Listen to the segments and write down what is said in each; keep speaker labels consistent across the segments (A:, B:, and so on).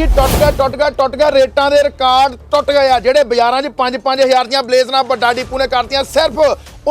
A: ਜੀ ਟੁੱਟ ਗਿਆ ਟੁੱਟ ਗਿਆ ਟੁੱਟ ਗਿਆ। ਰੇਟਾਂ ਦੇ ਰਿਕਾਰਡ ਟੁੱਟ ਗਏ ਆ ਜਿਹੜੇ ਬਾਜ਼ਾਰਾਂ 'ਚ 5-5000 ਦੀਆਂ ਬਲੇਜ਼ਰਾਂ ਵੱਡਾ ਡੀਪੂ ਨੇ ਕਰਤੀਆਂ ਸਿਰਫ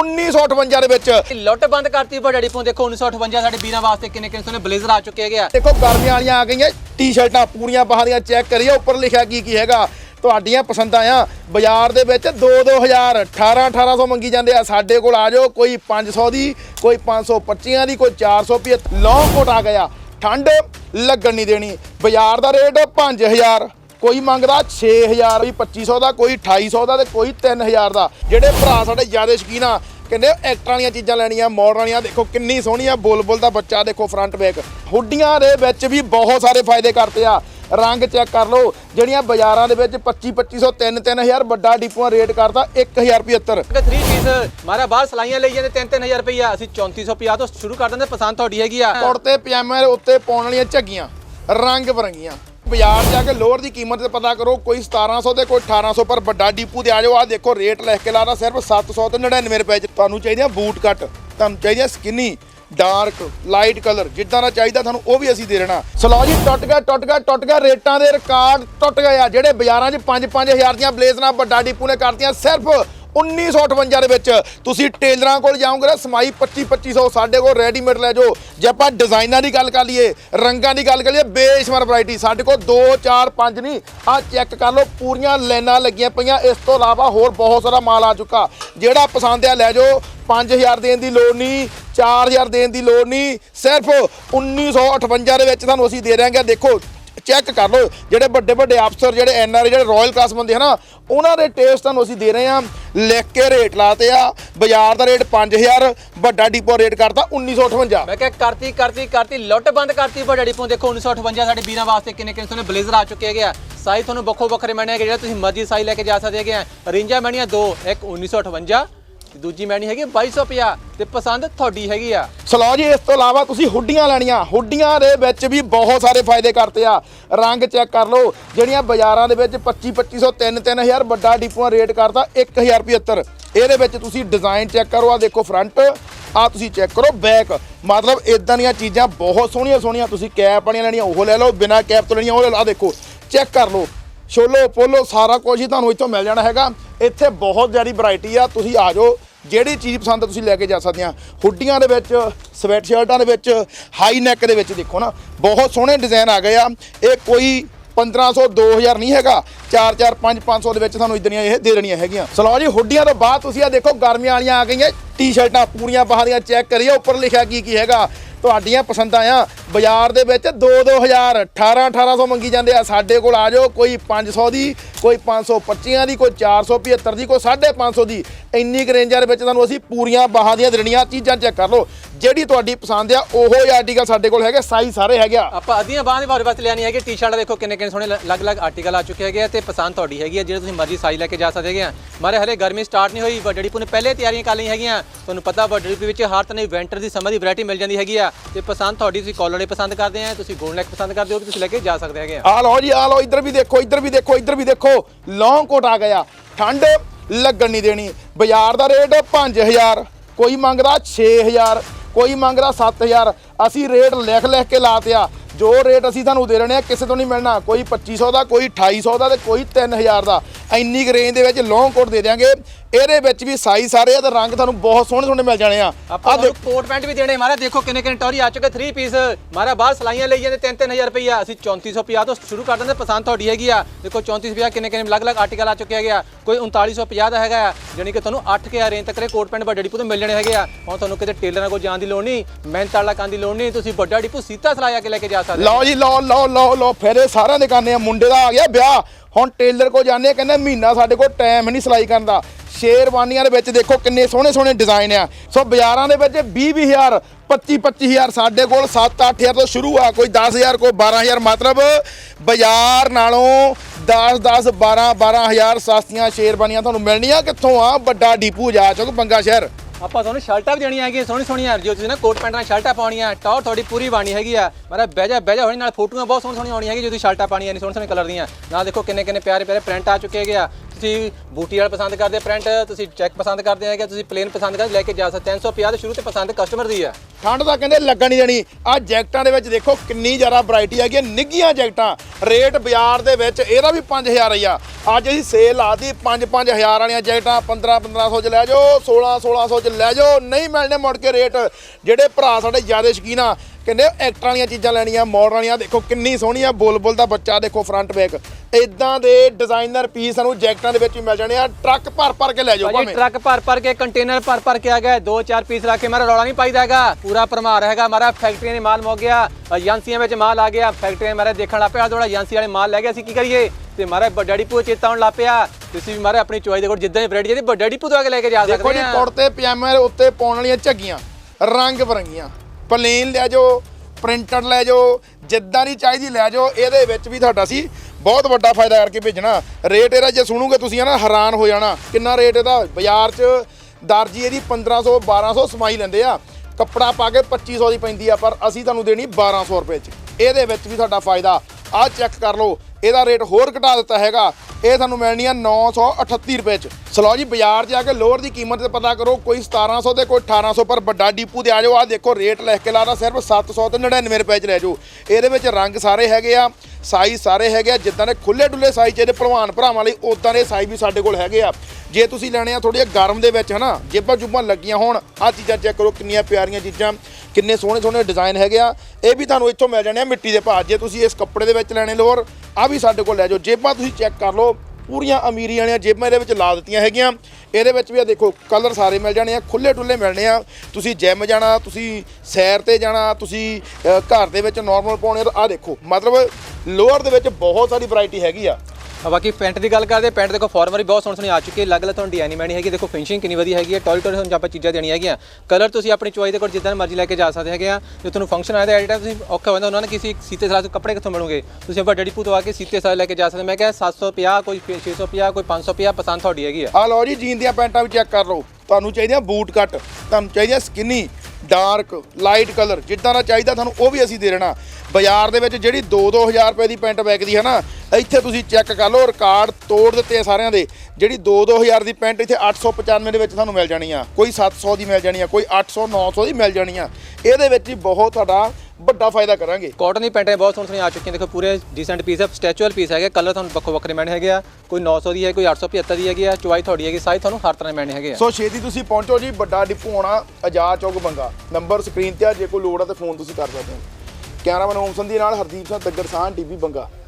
A: 1958 ਦੇ ਵਿੱਚ।
B: ਲੁੱਟ ਬੰਦ ਕਰਤੀ ਬੜਾ ਡਿਪੋ ਦੇਖੋ 1958 ਸਾਡੇ ਵੀਰਾਂ ਵਾਸਤੇ ਕਿੰਨੇ ਕਿੰਨੇ ਸੋਹਣੇ ਬਲੇਜ਼ਰ ਆ ਚੁੱਕੇ ਹੈਗੇ ਆ।
A: ਦੇਖੋ ਗਰਮੀਆਂ ਵਾਲੀਆਂ ਆ ਗਈਆਂ ਟੀ-ਸ਼ਰਟਾਂ ਪੂਰੀਆਂ ਬਾਹਾਂ ਦੀਆਂ ਚੈੱਕ ਕਰੀਏ ਉੱਪਰ ਲਿਖਿਆ ਕੀ ਕੀ ਹੈਗਾ। ਤੁਹਾਡੀਆਂ ਪਸੰਦਾਂ ਆ ਬਾਜ਼ਾਰ ਦੇ ਵਿੱਚ 2-2000 18-1800 ਮੰਗੀ ਜਾਂਦੇ ਆ। ਸਾਡੇ ਕੋਲ ਆ ਜਾਓ ਕੋਈ 500 ਦੀ ਕੋਈ 525 ਦੀ ਕੋਈ 400 ਰੁਪਏ ਲੌਂਗ ਕੋਟ ਆ ਗਿਆ ਠੰਡ ਲੱਗਣ ਨਹੀਂ ਦੇਣੀ। ਬਾਜ਼ਾਰ ਦਾ ਰੇਟ 5000 ਕੋਈ ਮੰਗਦਾ 6000 ਕੋਈ 2500 ਦਾ, ਕੋਈ 2800 ਦਾ ਤੇ ਕੋਈ 3000 ਦਾ। ਜਿਹੜੇ ਭਰਾ ਸਾਡੇ ਜ਼ਿਆਦਾ ਸ਼ਕੀਨ ਆ, ਕਹਿੰਦੇ ਐਕਟਰਾਂ ਵਾਲੀਆਂ ਚੀਜ਼ਾਂ ਲੈਣੀਆਂ ਮਾਡਰਨ ਵਾਲੀਆਂ, ਦੇਖੋ ਕਿੰਨੀ ਸੋਹਣੀ ਆ ਬੁਲਬੁਲ ਦਾ ਬੱਚਾ, ਦੇਖੋ ਫਰੰਟ ਬੈਕ ਹੁੱਡੀਆਂ ਦੇ ਵਿੱਚ ਵੀ ਬਹੁਤ ਸਾਰੇ ਫਾਇਦੇ ਕਰਤੇ ਆ। ਰੰਗ ਚੈੱਕ ਕਰ ਲਓ। ਜਿਹੜੀਆਂ ਬਾਜ਼ਾਰਾਂ ਦੇ ਵਿੱਚ 25 2500 3 3000 ਵੱਡਾ ਡਿਪੂਆਂ ਰੇਟ ਕਰਤਾ 1075
B: ਕਿ 3 ਪੀਸ ਮਾਰਾ ਬਾਹਰ ਸਲਾਈਆਂ ਲਈ ਜਾਂਦੇ 3-3000 ਰੁਪਈਆ। ਅਸੀਂ 3450 ਤੋਂ ਸ਼ੁਰੂ ਕਰ ਦਿੰਦੇ ਪਸੰਦ ਤੁਹਾਡੀ ਹੈਗੀ ਆ।
A: ਕੁੜਤੇ ਪਜਾਮੇ ਦੇ ਉੱਤੇ ਪਾਉਣ ਵਾਲੀਆਂ ਝੱਗੀਆਂ ਰੰਗ ਬਰੰਗੀਆਂ। ਬਾਜ਼ਾਰ ਜਾ ਕੇ ਲੋਅਰ ਦੀ ਕੀਮਤ ਤੇ ਪਤਾ ਕਰੋ ਕੋਈ 1700 ਤੇ ਕੋਈ 1800 ਪਰ ਵੱਡਾ ਡੀਪੂ ਤੇ ਆ ਜਾਓ। ਆ ਦੇਖੋ ਰੇਟ ਲਿਖ ਕੇ ਲਾਦਾ ਸਿਰਫ 700 ਤੇ 99 ਰੁਪਏ ਚ। ਤੁਹਾਨੂੰ ਚਾਹੀਦੀਆਂ ਬੂਟ ਕੱਟ ਤੁਹਾਨੂੰ ਚਾਹੀਦੀਆਂ ਸਕਿਨੀ ਡਾਰਕ, ਲਾਈਟ ਕਲਰ, ਜਿੱਦਾਂ ਦਾ ਚਾਹੀਦਾ ਤੁਹਾਨੂੰ ਉਹ ਵੀ ਅਸੀਂ ਦੇ ਦੇਣਾ। ਸਲੋ ਜੀ, ਟੁੱਟ ਗਿਆ ਟੁੱਟ ਗਿਆ ਟੁੱਟ ਗਿਆ, ਰੇਟਾਂ ਦੇ ਰਿਕਾਰਡ ਟੁੱਟ ਗਏ ਆ, ਜਿਹੜੇ ਬਾਜ਼ਾਰਾਂ 'ਚ 5-5000 ਦੀਆਂ ਬਲੇਜ਼ਰਾਂ ਵੱਡਾ ਡੀਪੂ ਨੇ ਕਰਤੀਆਂ, ਸਿਰਫ 1958 ਦੇ ਵਿੱਚ ਤੁਸੀਂ ਟੇਲਰਾਂ ਕੋਲ ਜਾਓਗੇ ਨਾ, ਸਮਾਈ 25 2500 ਸਾਡੇ ਕੋਲ ਰੈਡੀਮੇਡ ਲੈ ਜਾਓ। ਜੇ ਆਪਾਂ ਡਿਜ਼ਾਈਨਾਂ ਦੀ ਗੱਲ ਕਰ ਲਈਏ, ਰੰਗਾਂ ਦੀ ਗੱਲ ਕਰ ਲਈਏ, ਬੇਸ਼ਮਾਰ ਵੈਰਾਈਟੀ ਸਾਡੇ ਕੋਲ 2 4 5 ਨਹੀਂ ਆ ਚੈੱਕ ਕਰ ਲਓ, ਪੂਰੀਆਂ ਲਾਈਨਾਂ ਲੱਗੀਆਂ ਪਈਆਂ, ਇਸ ਤੋਂ ਇਲਾਵਾ ਹੋਰ ਬਹੁਤ ਸਾਰਾ ਮਾਲ ਆ ਚੁੱਕਾ। ਜਿਹੜਾ ਪਸੰਦ ਆ, ਲੈ ਜਾਓ 5000 ਦੇਣ ਦੀ ਲੋੜ ਨਹੀਂ 4000 ਦੇਣ ਦੀ ਲੋੜ ਨਹੀਂ, ਸਿਰਫ 1958 ਦੇ ਵਿੱਚ ਤੁਹਾਨੂੰ ਅਸੀਂ ਦੇ ਦਿਆਂਗੇ। ਦੇਖੋ ਚੈੱਕ ਕਰ ਲਓ। ਜਿਹੜੇ ਵੱਡੇ ਵੱਡੇ ਅਫਸਰ ਜਿਹੜੇ ਐਨਆਰ ਜਿਹੜੇ ਰਾਇਲ ਕਲਾਸ ਬੰਦੇ ਹਨਾ, ਉਹਨਾਂ ਦੇ ਟੇਸਟ ਤੁਹਾਨੂੰ ਅਸੀਂ ਦੇ ਰਹੇ ਹਾਂ। ਲਿਖ ਕੇ ਰੇਟ ਲਾਤੇ ਆ। ਬਾਜ਼ਾਰ ਦਾ ਰੇਟ 5000 ਵੱਡਾ ਡੀਪੋ ਰੇਟ ਕਰਤਾ 1958
B: ਮੈਂ ਕਿਹਾ ਕਰਤੀ ਕਰਤੀ ਕਰਤੀ, ਲੁੱਟ ਬੰਦ ਕਰਤੀ ਵੱਡਾ ਡਿਪੋ ਦੇਖੋ 1958 ਸਾਡੇ ਵੀਰਾਂ ਵਾਸਤੇ ਕਿੰਨੇ ਕਿੰਨੇ ਸੋਹਣੇ ਬਲੇਜ਼ਰ ਆ ਚੁੱਕੇ ਹੈਗੇ ਆ। ਸਾਈਜ਼ ਤੁਹਾਨੂੰ ਵੱਖੋ ਵੱਖਰੇ ਮੈਣੇ ਹੈਗੇ ਜਿਹੜਾ ਤੁਸੀਂ ਮਰਜ਼ੀ ਸਾਈਜ਼ ਲੈ ਕੇ ਜਾ ਸਕਦੇ ਹੈਗੇ ਆ। ਰਿੰਜਾ ਮੈਣੀਆਂ ਦੋ, ਇੱਕ 1958 ਤੇ ਦੂਜੀ ਮੈਣੀ ਹੈਗੀ 2250 ਤੇ ਪਸੰਦ ਤੁਹਾਡੀ ਹੈਗੀ ਆ।
A: ਸਲੋ ਜੀ, ਇਸ ਤੋਂ ਇਲਾਵਾ ਤੁਸੀਂ ਹੁੱਡੀਆਂ ਲੈਣੀਆਂ। ਹੁੱਡੀਆਂ ਦੇ ਵਿੱਚ ਵੀ ਬਹੁਤ ਸਾਰੇ ਫਾਇਦੇ ਕਰਤੇ ਆ। ਰੰਗ ਚੈੱਕ ਕਰ ਲਓ, ਜਿਹੜੀਆਂ ਬਾਜ਼ਾਰਾਂ ਦੇ ਵਿੱਚ 25 2500 3 3000 ਵੱਡਾ ਡੀਪੂਆਂ ਰੇਟ ਕਰਤਾ 1075 ਇਹਦੇ ਵਿੱਚ ਤੁਸੀਂ ਡਿਜ਼ਾਈਨ ਚੈੱਕ ਕਰੋ ਆ ਦੇਖੋ ਫਰੰਟ ਆ ਤੁਸੀਂ ਚੈੱਕ ਕਰੋ ਬੈਕ। ਮਤਲਬ ਇਦਾਂ ਦੀਆਂ ਚੀਜ਼ਾਂ ਬਹੁਤ ਸੋਹਣੀਆਂ ਸੋਹਣੀਆਂ ਤੁਸੀਂ ਕੈਪ ਵਾਲੀਆਂ ਲੈਣੀਆਂ, ਉਹ ਲੈ ਲਓ, ਬਿਨਾ ਕੈਪ ਤੋਂ ਲੈਣੀਆਂ, ਉਹ ਲੈ ਲਓ ਆ ਦੇਖੋ, ਚੈੱਕ ਕਰ ਲਓ। ਛੋਲੋ ਪੋਲੋ ਸਾਰਾ ਕੁਝ ਹੀ ਤੁਹਾਨੂੰ ਇੱਥੋਂ ਮਿਲ ਜਾਣਾ ਹੈਗਾ। ਇੱਥੇ ਬਹੁਤ ਜ਼ਿਆਦਾ ਵੈਰਾਈਟੀ ਆ। ਤੁਸੀਂ ਆ ਜਾਓ। ਜਿਹੜੀ ਚੀਜ਼ ਪਸੰਦ ਤੁਸੀਂ ਲੈ ਕੇ ਜਾ ਸਕਦੇ ਆ। ਹੁੱਡੀਆਂ ਦੇ ਵਿੱਚ ਸਵੈਟ ਸ਼ਰਟਾਂ ਦੇ ਵਿੱਚ ਹਾਈ ਨੈਕ ਦੇ ਵਿੱਚ ਦੇਖੋ ਨਾ। ਬਹੁਤ ਸੋਹਣੇ ਡਿਜ਼ਾਈਨ ਆ ਗਏ ਆ। ਇਹ ਕੋਈ 1500 2000 ਨਹੀਂ ਹੈਗਾ। 4 4 5 500 ਦੇ ਵਿੱਚ ਤੁਹਾਨੂੰ ਇਦਾਂ ਇਹ ਦੇ ਦੇਣੀਆਂ ਹੈਗੀਆਂ। ਸਲੋ ਜੀ, ਹੁੱਡੀਆਂ ਤੋਂ ਬਾਅਦ ਤੁਸੀਂ ਆ ਦੇਖੋ, ਗਰਮੀਆਂ ਵਾਲੀਆਂ ਆ ਗਈਆਂ। ਟੀ-ਸ਼ਰਟਾਂ ਪੂਰੀਆਂ ਬਾਹਾਂ ਦੀਆਂ ਚੈੱਕ ਕਰੀਏ, ਉੱਪਰ ਲਿਖਿਆ ਕੀ ਕੀ ਹੈਗਾ। ਤੁਹਾਡੀਆਂ ਪਸੰਦਾਂ ਆ। ਬਾਜ਼ਾਰ ਦੇ ਵਿੱਚ 2-2000 18-1800 ਮੰਗੀ ਜਾਂਦੇ ਆ। ਸਾਡੇ ਕੋਲ ਆ ਜਾਓ, ਕੋਈ 500 ਦੀ, ਕੋਈ 525 ਦੀ, ਕੋਈ 475 ਦੀ, ਕੋਈ 550 ਦੀ। ਇੰਨੀ ਕੁ ਰੇਂਜਾਂ ਦੇ ਵਿੱਚ ਤੁਹਾਨੂੰ ਅਸੀਂ ਪੂਰੀਆਂ ਬਾਹਾਂ ਦੀਆਂ ਦੇਣੀਆਂ ਚੀਜ਼ਾਂ ਚੈੱਕ ਕਰ ਲਓ। ਜਿਹੜੀ ਤੁਹਾਡੀ ਪਸੰਦ ਆ ਉਹੋ ਹੀ ਆਰਟੀਕਲ ਸਾਡੇ ਕੋਲ ਹੈਗੇ ਸਾਈਜ਼ ਸਾਰੇ ਹੈਗੇ ਆ।
B: ਆਪਾਂ ਅੱਧੀਆਂ ਬਾਹਾਂ ਦੇ ਬਾਰੇ ਵਾਸਤੇ ਲੈਣੀ ਹੈਗੀ ਟੀ-ਸ਼ਰਟ ਦੇਖੋ ਕਿੰਨੇ ਕਿੰਨੇ ਸੋਹਣੇ ਅਲੱਗ-ਅਲੱਗ ਆਰਟੀਕਲ ਆ ਚੁੱਕੇ ਹੈਗੇ ਤੇ ਪਸੰਦ ਤੁਹਾਡੀ ਹੈਗੀ ਆ ਜਿਹੜੇ ਤੁਸੀਂ ਮਰਜ਼ੀ ਸਾਈਜ਼ ਲੈ ਕੇ ਜਾ ਸਕਦੇ ਹੈਗੇ ਆ। ਮਾਰੇ ਹਲੇ ਗਰਮੀ ਸਟਾਰਟ ਨਹੀਂ ਹੋਈ ਵੱਡੜੀ ਪੂ ਨੇ ਪਹਿਲੇ ਤਿਆਰੀਆਂ ਕਰ ਲਈਆਂ ਹੈਗੀਆਂ ਤੁਹਾਨੂੰ ਪਤਾ ਵੱਡੜੀ ਪੂ ਵਿੱਚ ਹਰ ਤਰ੍ਹਾਂ ਦੀ ਵਿੰਟਰ ਦੀ ਸਮਰ ਦੀ ਵੈਰਾਈਟੀ ਮਿਲ ਜਾਂਦੀ ਹੈਗੀ ਆ ਤੇ ਪਸੰਦ ਤੁਹਾਡੀ ਤੁਸੀਂ ਕਾਲਰ ਪਸੰਦ ਕਰਦੇ ਆ ਤੁਸੀਂ ਗੋਲਡ ਨੈਕ ਪਸੰਦ ਕਰਦੇ ਹੋ ਵੀ ਤੁਸੀਂ ਲੈ ਕੇ ਜਾ ਸਕਦੇ ਹੈਗੇ ਆ।
A: ਆ ਲਓ ਜੀ ਆ ਲਓ ਇੱਧਰ ਵੀ ਦੇਖੋ ਇੱਧਰ ਵੀ ਦੇਖੋ ਇੱਧਰ ਵੀ ਦੇਖੋ। ਲੌਂਗ ਕੋਟ ਆ ਗਿਆ। ਠੰਡ ਲੱਗਣ ਨਹੀਂ ਦੇਣੀ। ਬਾਜ਼ਾਰ ਦਾ ਰੇਟ 5000 ਕੋਈ ਮੰਗਦਾ 6000 ਕੋਈ ਮੰਗਦਾ 7000 ਅਸੀਂ ਰੇਟ ਲਿਖ ਲਿਖ ਕੇ ਲਾਤੇ ਆ। ਜੋ ਰੇਟ ਅਸੀਂ ਤੁਹਾਨੂੰ ਦੇ ਰਹੇ ਆ ਕਿਸੇ ਤੋਂ ਨਹੀਂ ਮਿਲਣਾ। ਕੋਈ 2500 ਦਾ, ਕੋਈ 2800 ਦਾ ਤੇ ਕੋਈ 3000 ਦਾ। ਇੰਨੀ ਕੁ ਰੇਂਜ ਦੇ ਵਿੱਚ ਲੌਂਗ ਕੋਟ ਦੇ ਦਿਆਂਗੇ। ਇਹਦੇ ਵਿੱਚ ਵੀ ਸਾਈਜ਼ ਸਾਰੇ ਆ ਤੇ ਰੰਗ ਤੁਹਾਨੂੰ ਬਹੁਤ ਸੋਹਣੇ ਸੋਹਣੇ ਮਿਲ ਜਾਣੇ ਆ।
B: ਆਪਾਂ ਤੁਹਾਨੂੰ ਕੋਟ ਪੈਂਟ ਵੀ ਦੇਣੇ ਮਾਰਾ ਦੇਖੋ ਕਿੰਨੇ ਕਿੰਨੇ ਟੌਰੀ ਆ ਚੁੱਕੇ 3 ਪੀਸ ਮਾਰਾ ਬਾਹਰ ਸਲਾਈਆਂ ਲਈ ਜਾਂਦੇ 3-3000 ਰੁਪਈਆ। ਅਸੀਂ 3450 ਤੋਂ ਸ਼ੁਰੂ ਕਰ ਦਿੰਦੇ ਪਸੰਦ ਤੁਹਾਡੀ ਹੈਗੀ ਆ। ਦੇਖੋ 3450 ਕਿੰਨੇ ਕਿੰਨੇ ਅਲੱਗ-ਅਲੱਗ ਆਰਟੀਕਲ ਆ ਚੁੱਕੇ ਹੈਗੇ ਆ ਕੋਈ 3950 ਦਾ ਹੈਗਾ ਆ ਜਾਣੀ ਕਿ ਤੁਹਾਨੂੰ 8000 ਰੇਂਜ ਤੱਕ ਦੇ ਕੋਟ ਪੈਂਟ ਵੱਡਾ ਡਿਪੂ ਤੋਂ ਮਿਲ ਜਾਣੇ ਹੈਗੇ ਆ। ਹੁਣ ਤੁਹਾਨੂੰ ਕਿਤੇ ਟੇਲਰਾਂ ਕੋਲ ਜਾਣ ਦੀ ਲੋੜ ਨਹੀਂ ਮਿਹਨਤ ਵਾਲਾ ਕਰਨ ਦੀ ਲੋੜ ਨਹੀਂ ਤੁਸੀਂ ਵੱਡਾ ਡਿਪੂ ਸੀਤਾ ਸਲਾਇਆ ਕੇ ਲੈ ਕੇ ਜਾ ਸਕਦੇ ਹੋ।
A: ਲਓ ਜੀ ਲਓ ਲਓ ਲਓ ਲਓ ਫਿਰ ਇਹ ਸਾਰਿਆਂ ਦੇ ਕਰਨੇ ਆ ਮੁੰਡੇ ਦਾ ਆ ਗਿਆ ਵਿਆਹ। ਹੁਣ ਟੇਲਰ ਕੋ ਜਾਂਦੇ ਆ ਕਹਿੰਦੇ ਮਹੀਨਾ ਸਾਡੇ ਕੋਲ ਟਾਈਮ ਨਹੀਂ ਸਿਲਾਈ ਕਰਨ ਦਾ। ਸ਼ੇਰਵਾਨੀਆਂ ਦੇ ਵਿੱਚ ਦੇਖੋ ਕਿੰਨੇ ਸੋਹਣੇ ਸੋਹਣੇ ਡਿਜ਼ਾਈਨ ਆ। ਸੋ ਬਾਜ਼ਾਰਾਂ ਦੇ ਵਿੱਚ 20 20000 25 25000 ਸਾਡੇ ਕੋਲ 7 8000 ਤੋਂ ਸ਼ੁਰੂ ਆ, ਕੋਈ 10000 ਕੋਈ 12000 ਮਤਲਬ ਬਾਜ਼ਾਰ ਨਾਲੋਂ 10 10 12 12000 ਸਸਤੀਆਂ, ਸ਼ੇਰਵਾਨੀਆਂ ਤੁਹਾਨੂੰ ਮਿਲਣੀਆਂ ਕਿੱਥੋਂ ਆ? ਵੱਡਾ ਡੀਪੂ ਜਾ ਚੁੱਕ ਬੰਗਾ ਸ਼ਹਿਰ।
B: ਆਪਾਂ ਤੁਹਾਨੂੰ ਸ਼ਰਟਾਂ ਵੀ ਦੇਣੀਆਂ ਹੈਗੀਆਂ, ਸੋਹਣੀ ਸੋਹਣੀਆਂ ਜੋ ਤੁਸੀਂ ਨਾ ਕੋਟ ਪੈਂਟ ਨਾਲ ਸ਼ਰਟਾਂ ਪਾਉਣੀਆਂ ਟੌਰ ਤੁਹਾਡੀ ਪੂਰੀ ਬਾਣੀ ਹੈਗੀ ਆ। ਮਾਰਾ ਬਹਿਜਾ ਬਹਿਜਾ ਹੋਣੀ, ਨਾਲ ਫੋਟੋਆਂ ਬਹੁਤ ਸੋਹਣੀ ਸੋਹਣੀ ਆਉਣੀ ਹੈਗੀ ਜੋ ਤੁਸੀਂ ਸ਼ਰਟਾਂ ਪਾਣੀਆਂ ਨਹੀਂ ਸੋਹਣੇ ਸੋਹਣੇ ਕਲਰ ਦੀਆਂ। ਨਾਲ ਦੇਖੋ ਕਿੰਨੇ ਕਿੰਨੇ ਪਿਆਰੇ ਪਿਆਰੇ ਪ੍ਰਿੰਟ ਆ ਚੁੱਕੇ ਹੈਗੇ ਆ। ਤੁਸੀਂ ਬੂਟੀ ਵਾਲਾ ਪਸੰਦ ਕਰਦੇ ਪ੍ਰਿੰਟ ਤੁਸੀਂ ਚੈੱਕ ਪਸੰਦ ਕਰਦੇ ਹੈਗੇ ਤੁਸੀਂ ਪਲੇਨ ਪਸੰਦ ਕਰਦੇ ਲੈ ਕੇ ਜਾ ਸਕਦੇ 350 ਦੇ ਸ਼ੁਰੂ ਤੇ ਪਸੰਦ ਕਸਟਮਰ ਦੀ ਆ
A: ਠੰਡ ਤਾਂ ਕਹਿੰਦੇ ਲੱਗਣ ਨਹੀਂ ਦੇਣੀ। ਆ ਜੈਕਟਾਂ ਦੇ ਵਿੱਚ ਦੇਖੋ ਕਿੰਨੀ ਜ਼ਿਆਦਾ ਵੈਰਾਈਟੀ ਹੈਗੀ ਹੈ, ਨਿੱਘੀਆਂ ਜੈਕਟਾਂ। ਰੇਟ ਬਾਜ਼ਾਰ ਦੇ ਵਿੱਚ ਇਹਦਾ ਵੀ 5000 ਹੀ ਆ ਅੱਜ ਅਸੀਂ ਸੇਲ ਲਾਤੀ 5-5000 ਵਾਲੀਆਂ ਜੈਕਟਾਂ 15-1500 ਚ ਲੈ ਜਾਓ 16-1600 ਚ ਲੈ ਜਾਓ। ਨਹੀਂ ਮਿਲਣੇ ਮੁੜ ਕੇ ਰੇਟ। ਜਿਹੜੇ ਭਰਾ ਸਾਡੇ ਜ਼ਿਆਦਾ ਸ਼ਕੀਨ ਆ ਕਹਿੰਦੇ ਐਕਟਰ ਵਾਲੀਆਂ ਚੀਜ਼ਾਂ ਲੈਣੀਆਂ ਮਾਡਲ ਵਾਲੀਆਂ ਦੇਖੋ ਕਿੰਨੀ ਸੋਹਣੀ ਆ ਬੁਲਬੁਲ ਦਾ ਬੱਚਾ ਦੇਖੋ ਫਰੰਟ ਬੈਕ ਇਦਾਂ ਦੇ ਡਿਜ਼ਾਈਨਰ ਪੀਸ ਸਾਨੂੰ ਜੈਕਟਾਂ ਦੇ ਵਿੱਚ ਵੀ ਮਿਲ ਜਾਣੇ ਆ ਟਰੱਕ ਭਰ ਭਰ ਕੇ ਲੈ ਜਾਓ ਭਾਵੇਂ।
B: ਟਰੱਕ ਭਰ ਭਰ ਕੇ ਕੰਟੇਨਰ ਭਰ ਭਰ ਕੇ ਆ ਗਏ ਦੋ ਚਾਰ ਪੀਸ ਰੱਖ ਕੇ ਮਾਰਾ ਰੌਲਾ ਨਹੀਂ ਪਾਈਦਾ ਹੈਗਾ। ਪੂਰਾ ਭਰਮਾਰ ਹੈਗਾ ਮਾਰਾ ਫੈਕਟਰੀਆਂ ਦੇ ਮਾਲ ਮੁੱਕ ਗਿਆ ਏਜੰਸੀਆਂ ਵਿੱਚ ਮਾਲ ਆ ਗਿਆ ਫੈਕਟਰੀਆਂ ਮਾਰੇ ਦੇਖਣ ਲੱਗ ਪਿਆ ਥੋੜਾ ਏਜੰਸੀ ਵਾਲੇ ਮਾਲ ਲੈ ਗਏ ਅਸੀਂ ਕੀ ਕਰੀਏ? ਤੇ ਮਾਰਾ ਵੱਡਾ ਡਿਪੂ ਚੇਤਾ ਆਉਣ ਲੱਗ ਪਿਆ। ਤੁਸੀਂ ਵੀ ਮਾਰੇ ਆਪਣੀ ਚੋਇਸ ਦੇ ਕੋਲ ਜਿੱਦਾਂ ਦੀ ਵੈਰਾਈਟੀ ਜਿਹਦੀ ਵੱਡਾ ਡਿਪੂ ਤੋਂ ਆ ਕੇ ਲੈ ਕੇ ਜਾ
A: ਦੇਖੋ
B: ਸਕਦੇ
A: ਜੀ
B: ਆ।
A: ਕੁੜਤੇ ਪਜਾਮੇ ਉੱਤੇ ਪਾਉਣ ਵਾਲੀਆਂ ਝੱਗੀਆਂ ਰੰਗ ਬਰੰਗੀਆਂ। ਪਲੇਨ ਲੈ ਜਾਓ ਪ੍ਰਿੰਟਡ ਲੈ ਜਾਓ, ਜਿੱਦਾਂ ਦੀ ਚਾਹੀਦੀ ਲੈ ਜਾਓ, ਇਹਦੇ ਵਿੱਚ ਵੀ ਤੁਹਾਡਾ ਸੀ ਬਹੁਤ ਵੱਡਾ ਫਾਇਦਾ ਕਰਕੇ ਭੇਜਣਾ। ਰੇਟ ਇਹਦਾ ਜੇ ਸੁਣੋਗੇ ਤੁਸੀਂ ਨਾ ਹੈਰਾਨ ਹੋ ਜਾਣਾ। ਕਿੰਨਾ ਰੇਟ ਇਹਦਾ? ਬਾਜ਼ਾਰ 'ਚ ਦਰਜੀ ਇਹਦੀ 1500 1200 ਸਮਾਈ ਲੈਂਦੇ ਆ। ਕੱਪੜਾ ਪਾ ਕੇ 2500 ਦੀ ਪੈਂਦੀ ਆ, ਪਰ ਅਸੀਂ ਤੁਹਾਨੂੰ ਦੇਣੀ 1200 ਰੁਪਏ 'ਚ। ਇਹਦੇ ਵਿੱਚ ਵੀ ਤੁਹਾਡਾ ਫਾਇਦਾ। ਆਹ ਚੈੱਕ ਕਰ ਲਓ ਇਹਦਾ ਰੇਟ ਹੋਰ ਘਟਾ ਦਿੱਤਾ ਹੈਗਾ। ਇਹ ਤੁਹਾਨੂੰ ਮਿਲਣੀ ਆ 938 ਰੁਪਏ 'ਚ। ਸਲੋ ਜੀ, ਬਾਜ਼ਾਰ 'ਚ ਆ ਕੇ ਲੋਅਰ ਦੀ ਕੀਮਤ ਤੇ ਪਤਾ ਕਰੋ, ਕੋਈ 1700 ਤੇ ਕੋਈ 1800 ਪਰ ਵੱਡਾ ਡੀਪੂ ਤੇ ਆ ਜਾਓ। ਆ ਦੇਖੋ, ਰੇਟ ਲਿਖ ਕੇ ਲਾਦਾ ਸਿਰਫ 700 ਤੇ 99 ਰੁਪਏ 'ਚ ਲੈ ਜਾਓ। ਇਹਦੇ ਵਿੱਚ ਰੰਗ ਸਾਰੇ ਹੈਗੇ ਆ ਸਾਈਜ਼ ਸਾਰੇ ਹੈਗੇ ਆ। ਜਿੱਦਾਂ ਦੇ ਖੁੱਲੇ ਡੁੱਲੇ ਸਾਈਜ਼ ਇਹਦੇ ਭਲਵਾਨ ਭਰਾਵਾਂ ਲਈ ਉਦਾਂ ਦੇ ਸਾਈਜ਼ ਵੀ ਸਾਡੇ ਕੋਲ ਹੈਗੇ ਆ। ਜੇ ਤੁਸੀਂ ਲੈਣੇ ਆ ਥੋੜੀ ਗਰਮ ਦੇ ਵਿੱਚ, ਹਨਾ? ਜੇਬਾਂ ਜੁਬਾਂ ਲੱਗੀਆਂ ਹੋਣ ਆ ਚੀਜ਼ਾਂ ਚੈੱਕ ਕਰੋ, ਕਿੰਨੀਆਂ ਪਿਆਰੀਆਂ ਚੀਜ਼ਾਂ। ਕਿੰਨੇ ਸੋਹਣੇ ਸੋਹਣੇ ਡਿਜ਼ਾਈਨ ਹੈਗੇ ਆ। ਇਹ ਵੀ ਤੁਹਾਨੂੰ ਇੱਥੋਂ ਮਿਲ ਜਾਣੇ ਆ ਮਿੱਟੀ ਦੇ ਭਾਅ। ਜੇ ਤੁਸੀਂ ਇਸ ਕੱਪੜੇ ਦੇ ਵਿੱਚ ਲੈਣੇ ਲੋਰ ਆ ਵੀ ਸਾਡੇ ਕੋਲ ਲੈ ਜਾਓ। ਜੇਬਾਂ ਤੁਸੀਂ ਚੈੱਕ ਕਰ ਲਓ। ਪੂਰੀਆਂ ਅਮੀਰੀ ਵਾਲੀਆਂ ਜੇਬਾਂ ਇਹਦੇ ਵਿੱਚ ਲਾ ਦਿੱਤੀਆਂ ਹੈਗੀਆਂ। ਇਹਦੇ ਵਿੱਚ ਵੀ ਆ ਦੇਖੋ, ਕਲਰ ਸਾਰੇ ਮਿਲ ਜਾਣੇ ਆ ਖੁੱਲੇ ਡੁੱਲੇ ਮਿਲਣੇ ਆ। ਤੁਸੀਂ ਜਿਮ ਜਾਣਾ, ਤੁਸੀਂ ਸੈਰ ਤੇ ਜਾਣਾ, ਤੁਸੀਂ ਘਰ ਦੇ ਵਿੱਚ ਨਾਰਮਲ ਪਾਉਣੇ ਆ। ਦੇਖੋ, ਮਤਲਬ ਲੋਅਰ ਦੇ ਵਿੱਚ ਬਹੁਤ ਸਾਰੀ ਵੈਰਾਈਟੀ ਹੈਗੀ ਆ।
B: ਬਾਕੀ ਪੈਂਟ ਦੀ ਗੱਲ ਕਰਦੇ, ਪੈਂਟ ਦੇਖੋ ਫਾਰਮਰ ਵੀ ਬਹੁਤ ਸੋਹਣੀ ਸੋਹਣੀ ਆ ਚੁੱਕੀ ਹੈ। ਅਲੱਗ ਅਲੱਗ ਤੁਹਾਨੂੰ ਡਿਜ਼ਾਈਨ ਮੈਣੀ ਹੈਗੀ, ਦੇਖੋ ਫਿਨਿਸ਼ਿੰਗ ਕਿੰਨੀ ਵਧੀਆ ਹੈਗੀ ਹੈ। ਟੋਲ ਟੋਲ ਤੁਹਾਨੂੰ ਆਪਾਂ ਚੀਜ਼ਾਂ ਦੇਣੀਆਂ ਹੈਗੀਆਂ। ਕਲਰ ਤੁਸੀਂ ਆਪਣੀ ਚੋਇਸ ਦੇ ਕੋਲ ਜਿੱਦਾਂ ਮਰਜ਼ੀ ਲੈ ਕੇ ਜਾ ਸਕਦੇ ਹੈਗੇ ਆ। ਜੇ ਤੁਹਾਨੂੰ ਫੰਕਸ਼ਨ ਆਇਆ ਤਾਂ ਐਡਿਟ ਤੁਸੀਂ ਔਖਾ ਹੋ ਜਾਂਦਾ ਉਹਨਾਂ ਨੇ ਕਿਸੇ ਸੀਤੇ ਸਲਾਹ ਤੋਂ ਕੱਪੜੇ ਕਿੱਥੋਂ ਮਿਲੂਗੇ ਤੁਸੀਂ ਵੱਡਾ ਡਿਪੂ ਤੋਂ ਕੇ ਸੀਤੇ ਸਲਾਹ ਲੈ ਕੇ ਜਾ ਸਕਦੇ ਮੈਂ ਕਿਹਾ 750 ਕੋਈ 650 ਕੋਈ 550 ਪਸੰਦ ਤੁਹਾਡੀ ਹੈਗੀ ਆ।
A: ਆ ਲਓ ਜੀ, ਜੀਨ ਦੀਆਂ ਪੈਂਟਾਂ ਵੀ ਚੈੱਕ ਕਰ ਲਓ। ਤੁਹਾਨੂੰ ਚਾਹੀਦੀਆਂ ਬੂਟ ਕੱਟ ਤੁਹਾਨੂੰ ਚਾਹੀਦੀਆਂ ਸਕਿਨੀ ਡਾਰਕ ਲਾਈਟ ਕਲਰ ਜਿੱਦਾਂ ਦਾ ਚਾਹੀਦਾ ਤੁਹਾਨੂੰ ਉਹ ਵੀ ਅਸੀਂ ਦੇ ਦੇਣਾ। ਬਾਜ਼ਾਰ ਦੇ ਵਿੱਚ ਜਿਹੜੀ 2-2000 ਰੁਪਏ ਦੀ ਪੈਂਟ ਵਿਕਦੀ ਹੈ ਨਾ ਇੱਥੇ ਤੁਸੀਂ ਚੈੱਕ ਕਰ ਲਓ ਰਿਕਾਰਡ ਤੋੜ ਦਿੱਤੇ ਆ ਸਾਰਿਆਂ ਦੇ। ਜਿਹੜੀ 2-2000 ਦੀ ਪੈਂਟ ਇੱਥੇ 895 ਦੇ ਵਿੱਚ ਤੁਹਾਨੂੰ ਮਿਲ ਜਾਣੀ ਆ। ਕੋਈ 700 ਦੀ ਮਿਲ ਜਾਣੀ ਆ ਕੋਈ 800 900 ਦੀ ਮਿਲ ਜਾਣੀ ਆ। ਇਹਦੇ ਵਿੱਚ ਹੀ ਬਹੁਤ ਤੁਹਾਡਾ ਵੱਡਾ ਫਾਇਦਾ ਕਰਾਂਗੇ।
B: ਕਾਟਨ ਦੀ ਪੈਂਟਾਂ ਬਹੁਤ ਸੋਹਣੀ ਸੋਹਣੀ ਆ ਚੁੱਕੀਆਂ। ਦੇਖੋ ਪੂਰੇ ਡੀਸੈਂਟ ਪੀਸ ਹੈ ਸਟੈਚੂਅਲ ਪੀਸ ਹੈਗੇ ਕਲਰ ਤੁਹਾਨੂੰ ਵੱਖੋ ਵੱਖਰੇ ਮੈਣੇ ਹੈਗੇ ਆ। ਕੋਈ 900 ਦੀ ਹੈ ਕੋਈ 875 ਦੀ ਹੈਗੀ ਆ। ਚੁਆਈ ਤੁਹਾਡੀ ਹੈਗੀ ਸਾਈਜ਼ ਤੁਹਾਨੂੰ ਹਰ ਤਰ੍ਹਾਂ ਮੈਣੇ ਹੈਗੇ ਆ।
A: ਸੋ ਛੇਤੀ ਤੁਸੀਂ ਪਹੁੰਚੋ ਜੀ ਵੱਡਾ ਡਿਪੂ ਆਉਣਾ ਆਜ਼ਾਦ ਚੌਕ ਬੰਗਾ। ਨੰਬਰ ਸਕਰੀਨ ਤੇ ਆ ਜੇ ਕੋਈ ਲੋੜ ਆ ਤੇ ਫੋਨ ਤੁਸੀਂ ਕਰ ਸਕਦੇ ਹੋ। ਕੈਮਰਾਮੈਨ ਓਮ ਸੰਧੀ ਨਾਲ ਹਰਦੀਪ ਸਿੰਘ ਦੱਗਰ ਸਾਹ ਟੀਵੀ ਬੰਗਾ।